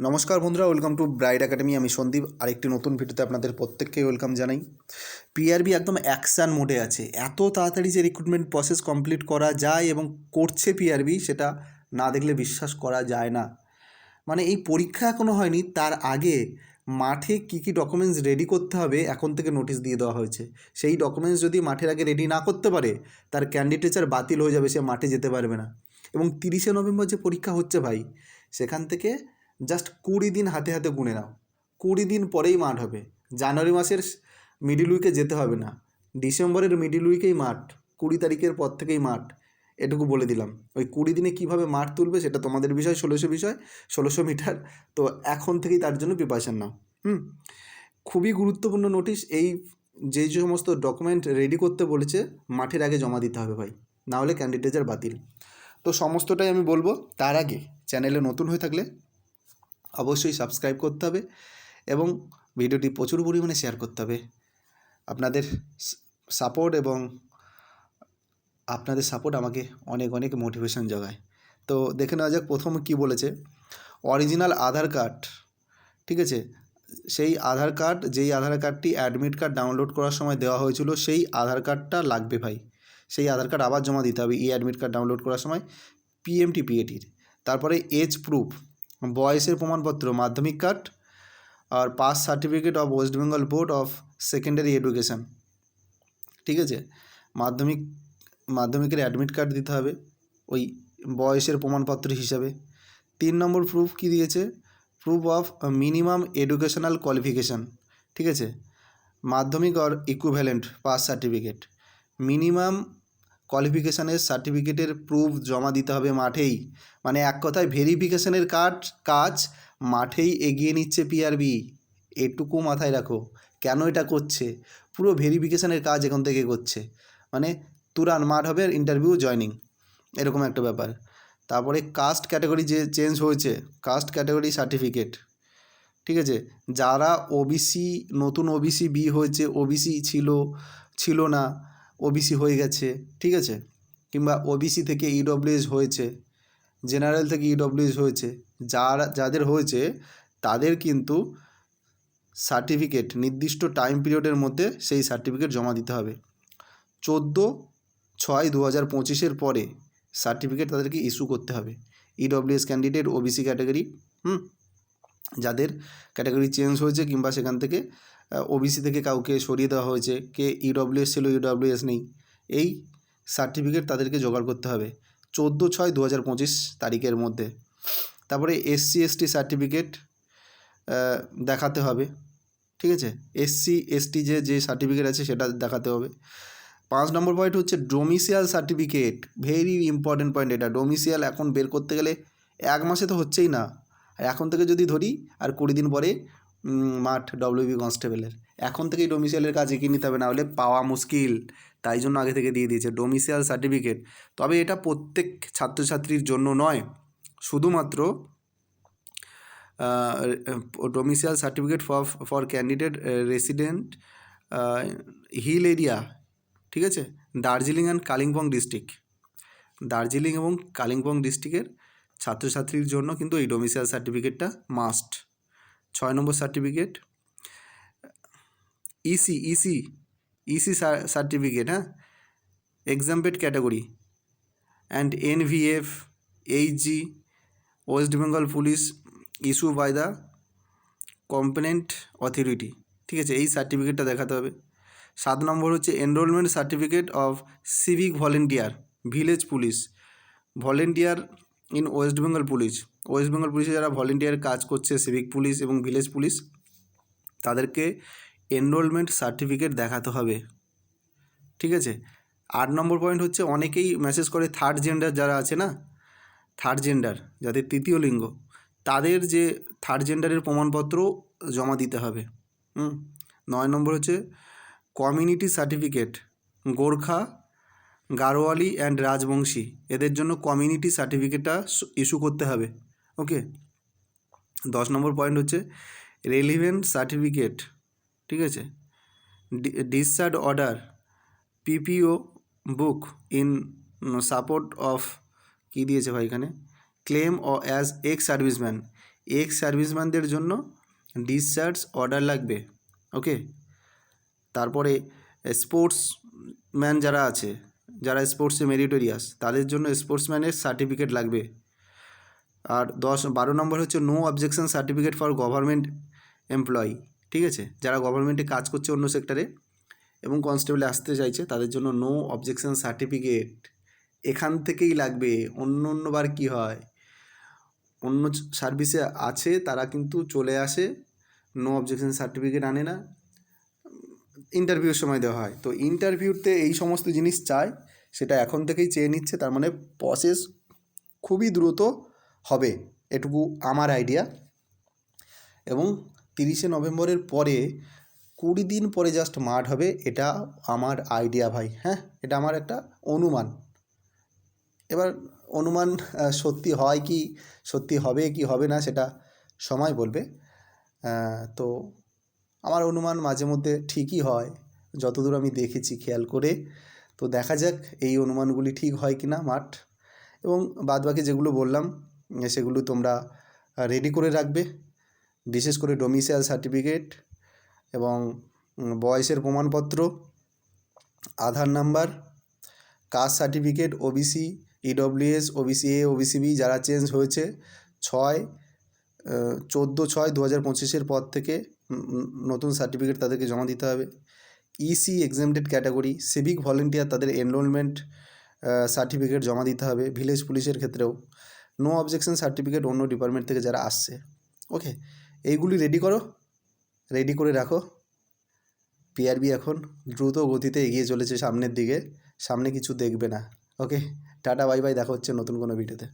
নমস্কার বন্ধুরা welcome to bride academy আমি সন্দীপ, আরেকটি নতুন ভিডিওতে আপনাদের প্রত্যেককে ওয়েলকাম জানাই। পিআরবি একদম অ্যাকশান মোডে আছে। এত তাড়াতাড়ি যে রিক্রুটমেন্ট প্রসেস কমপ্লিট করা যায় এবং করছে পিআরবি সেটা না দেখলে বিশ্বাস করা যায় না। মানে এই পরীক্ষা এখনও হয়নি, তার আগে মাঠে কী কী ডকুমেন্টস রেডি করতে হবে এখন থেকে নোটিশ দিয়ে দেওয়া হয়েছে। সেই ডকুমেন্টস যদি মাঠের আগে রেডি না করতে পারে, তার ক্যান্ডিডেচার বাতিল হয়ে যাবে, সে মাঠে যেতে পারবে না। এবং তিরিশে নভেম্বর যে পরীক্ষা হচ্ছে ভাই, সেখান থেকে জাস্ট কুড়ি দিন হাতে হাতে গুনে নাও। কুড়ি দিন পরেই মাঠ হবে। জানুয়ারি মাসের মিডিল উইকে যেতে হবে না। ডিসেম্বরের মিডিল উইকেই মাঠ। কুড়ি তারিখের পর থেকেই মাঠ। এটুকু বলে দিলাম। ওই কুড়ি দিনে কীভাবে মাঠ তুলবে সেটা তোমাদের বিষয়, ষোলোশো বিষয়, ষোলোশো মিটার। তো এখন থেকেই তার জন্য প্রিপারেশান নাও। হুম? খুবই গুরুত্বপূর্ণ নোটিশ এই যে যে সমস্ত ডকুমেন্ট রেডি করতে বলেছে, মাঠের আগে জমা দিতে হবে ভাই। নাহলে ক্যান্ডিডেটের বাতিল। তো সমস্তটাই আমি বলব। তার আগে চ্যানেলে নতুন হয়ে থাকলে অবশ্যই সাবস্ক্রাইব করতে হবে এবং ভিডিওটি প্রচুর পরিমাণে শেয়ার করতে হবে। আপনাদের সাপোর্ট এবং আপনাদের সাপোর্ট আমাকে অনেক অনেক মোটিভেশন জোগায় তো দেখে নেওয়া যাক প্রথম কী বলেছে। অরিজিনাল আধার কার্ড ঠিক আছে? সেই আধার কার্ড যেই আধার কার্ডটি অ্যাডমিট কার্ড ডাউনলোড করার সময় দেওয়া হয়েছিল, সেই আধার কার্ডটা লাগবে ভাই। সেই আধার কার্ড আবার জমা দিতে হবে ই অ্যাডমিট কার্ড ডাউনলোড করার সময় পিএমটি পিএটির তারপরে এজ প্রুফ বয়সের প্রমাণপত্র, Madhyamik card R pass certificate of West Bengal board of secondary education. ঠিক আছে? মাধ্যমিক, মাধ্যমিকের অ্যাডমিট কার্ড দিতে হবে ওই বয়সের প্রমাণপত্র হিসাবে। তিন নম্বর প্রুফ কী দিয়েছে? Proof of minimum educational qualification ঠিক আছে? Madhyamik or equivalent pass certificate minimum কোয়ালিফিকেশানের সার্টিফিকেটের প্রুফ জমা দিতে হবে মাঠেই। মানে এক কথায় ভেরিফিকেশানের কাজ কাজ মাঠেই এগিয়ে নিচ্ছে পিআরবি এটুকু মাথায় রাখো, কেন এটা করছে? পুরো ভেরিফিকেশানের কাজ এখন থেকে করছে। মানে তুরান, মাঠ হবে ইন্টারভিউ জয়নিং এরকম একটা ব্যাপার। তারপরে কাস্ট ক্যাটাগরি যে চেঞ্জ হয়েছে কাস্ট ক্যাটাগরি সার্টিফিকেট ঠিক আছে? যারা ওবিসি নতুন ওবিসি বি হয়েছে ওবিসি ছিল ছিল না ওবিসি হয়ে গেছে, ঠিক আছে? কিংবা ওবিসি থেকে ইডব্লিউএস হয়েছে জেনারেল থেকে ইডব্লিউএস হয়েছে, যারা, যাদের হয়েছে, তাদের কিন্তু সার্টিফিকেট নির্দিষ্ট টাইম পিরিয়ডের মধ্যে সেই সার্টিফিকেট জমা দিতে হবে। চোদ্দ ছয় দু হাজার পঁচিশের পরে সার্টিফিকেট তাদেরকে ইস্যু করতে হবে। ইডব্লিউএস ক্যান্ডিডেট ওবিসি ক্যাটাগরি হুম? যাদের ক্যাটাগরি চেঞ্জ হয়েছে কিংবা সেখান থেকে ওবিসি থেকে কাউকে সরিয়ে দেওয়া হয়েছে, কে ইডব্লিউএস ছিল ইডব্লিউএস নেই, এই সার্টিফিকেট তাদেরকে জোগাড় করতে হবে চোদ্দ ছয় দু হাজার পঁচিশ তারিখের মধ্যে। তারপরে এসসি এসটি সার্টিফিকেট দেখাতে হবে, ঠিক আছে? এসসি এসটি যে যে সার্টিফিকেট আছে সেটা দেখাতে হবে। পাঁচ নম্বর পয়েন্ট হচ্ছে domicile certificate very important point এটা। ডোমিসিয়াল এখন বের করতে গেলে এক মাসে তো হচ্ছেই না। আর এখন থেকে যদি ধরি, আর কুড়ি দিন পরে মাঠ ডব্লিউবি কনস্টেবলের। এখন থেকেই ডোমিসিয়ালের কাজ এগিয়ে নিতে হবে না হলে পাওয়া মুশকিল। তাই জন্য আগে থেকে দিয়ে দিয়েছে ডোমিসিয়াল সার্টিফিকেট তবে এটা প্রত্যেক ছাত্রছাত্রীর জন্য নয়, শুধুমাত্র domicile certificate for for candidate resident hill area ঠিক আছে? দার্জিলিং অ্যান্ড কালিম্পং ডিস্ট্রিক্ট দার্জিলিং এবং কালিম্পং ডিস্ট্রিক্টের ছাত্রছাত্রীর জন্য কিন্তু এই ডোমিসিয়াল সার্টিফিকেটটা মাস্ট ছয় number certificate EC EC EC certificate হ্যাঁ? Exempted category and NVF HG West Bengal police issue by the component authority ঠিক আছে, এই সার্টিফিকেটটা দেখাতে হবে। সাত নম্বর হচ্ছে enrolment certificate of civic volunteer village police volunteer in West Bengal police West Bengal পুলিশে যারা ভলেন্টিয়ার কাজ করছে, সিভিক পুলিশ এবং ভিলেজ পুলিশ, তাদেরকে এনরোলমেন্ট সার্টিফিকেট দেখাতে হবে। ঠিক আছে? আট নম্বর পয়েন্ট হচ্ছে, অনেকেই মেসেজ করে থার্ড জেন্ডার যারা আছে না থার্ড জেন্ডার যাদের তৃতীয় লিঙ্গ, তাদের যে থার্ড জেন্ডারের প্রমাণপত্র জমা দিতে হবে। হুম? নয় নম্বর হচ্ছে community certificate Gorkha, Garhwali and Rajbanshi, এদের জন্য কমিউনিটি সার্টিফিকেটটা ইস্যু করতে হবে। ওকে দশ নম্বর পয়েন্ট হচ্ছে রেলিভেন্ট সার্টিফিকেট ঠিক আছে? Discharge order PPO book in support of কী দিয়েছে ভাই এখানে? ক্লেম ও অ্যাজ এক্স সার্ভিসম্যান এক্স সার্ভিসম্যানদের জন্য ডিসচার্জ অর্ডার লাগবে ওকে তারপরে স্পোর্টসম্যান যারা আছে, যারা স্পোর্টসে মেরিটোরিয়াস তাদের জন্য স্পোর্টসম্যানের সার্টিফিকেট লাগবে। আর দশ, বারো নম্বর হচ্ছে no objection certificate for government employee ঠিক আছে? যারা গভর্নমেন্টে কাজ করছে অন্য সেক্টরে এবং কনস্টেবলে আসতে চাইছে, তাদের জন্য নো অবজেকশন সার্টিফিকেট এখান থেকেই লাগবে, অন্য অন্যবার কী হয়? অন্য সার্ভিসে আছে, তারা কিন্তু চলে আসে নো অবজেকশন সার্টিফিকেট আনে না। ইন্টারভিউর সময় দেওয়া হয়। তো ইন্টারভিউতে এই সমস্ত জিনিস চায়, সেটা এখন থেকেই চেয়ে নিচ্ছে, তার মানে প্রসেস খুবই দ্রুত হবে, এটুকু আমার আইডিয়া এবং তিরিশে নভেম্বরের পরে কুড়ি দিন পরে জাস্ট মাঠ হবে, এটা আমার আইডিয়া ভাই হ্যাঁ? এটা আমার একটা অনুমান। এবার অনুমান সত্যি হয় কি, সত্যি হবে কি হবে না সেটা সময় বলবে। তো আমার অনুমান মাঝে মধ্যে ঠিকই হয়, যতদূর আমি দেখেছি খেয়াল করে। তো দেখা যাক এই অনুমানগুলি ঠিক হয় কি না মাঠ। এবং বাদবাকি যেগুলো বললাম সেগুলো তোমরা রেডি করে রাখবে। বিশেষ করে ডোমিসাইল সার্টিফিকেট এবং বয়সের প্রমাণপত্র, Aadhaar number caste certificate OBC EWS OBC A OBC B যারা চেঞ্জ হয়েছে ছয় চোদ্দ ছয় দু হাজার পঁচিশের পর থেকে নতুন সার্টিফিকেট তাদেরকে জমা দিতে হবে। EC exempted category civic volunteer তাদের এনরোলমেন্ট সার্টিফিকেট জমা দিতে হবে। ভিলেজ পুলিশের ক্ষেত্রেও। নো অবজেকশন সার্টিফিকেট অন্য ডিপার্টমেন্ট থেকে যারা আসছে। ওকে এইগুলি রেডি করো। রেডি করে রাখো। পিআরবি এখন দ্রুত গতিতে এগিয়ে চলেছে সামনের দিকে। সামনে কিছু দেখবে না। ওকে টাটা বাই বাই দেখা হচ্ছে নতুন কোনো ভিডিওতে